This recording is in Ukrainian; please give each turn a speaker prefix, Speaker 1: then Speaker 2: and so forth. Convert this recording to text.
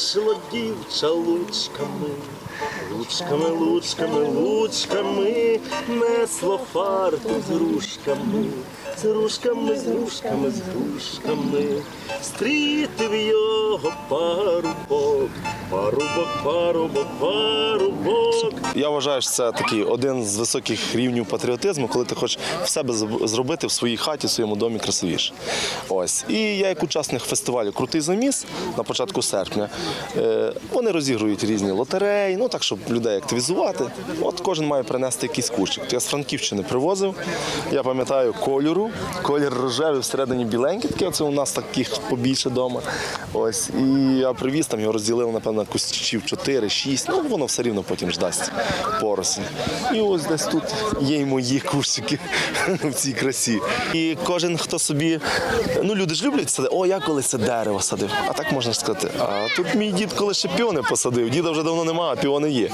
Speaker 1: Йшло луцьками, луцьками, луцьками, луцьками, несло фарту з грушками, з грушками, з грушками, з грушками, стрітив його парубок, парубок, парубок, парубок.
Speaker 2: Я вважаю, що це такий один з високих рівнів патріотизму, коли ти хочеш в себе зробити в своїй хаті, в своєму домі красивіше. Ось. І я як учасник фестивалю Крутий заміс на початку серпня. е, Вони розігрують різні лотереї, ну так, щоб людей активізувати. От кожен має принести якийсь кущик. Я з Франківщини привозив. Я пам'ятаю кольору, колір рожевий, всередині біленький, таке це у нас таких побільше вдома. Ось. І я привіз, там його розділили, напевно, кущів 4-6. Ну, воно все рівно потім ж дасть. І ось десь тут є й мої кущики в цій красі. І кожен, хто собі, ну люди ж люблять садити, о, я колись це дерево садив. А так можна сказати, а тут мій дід коли ще піони посадив. Діда вже давно немає, а піони є.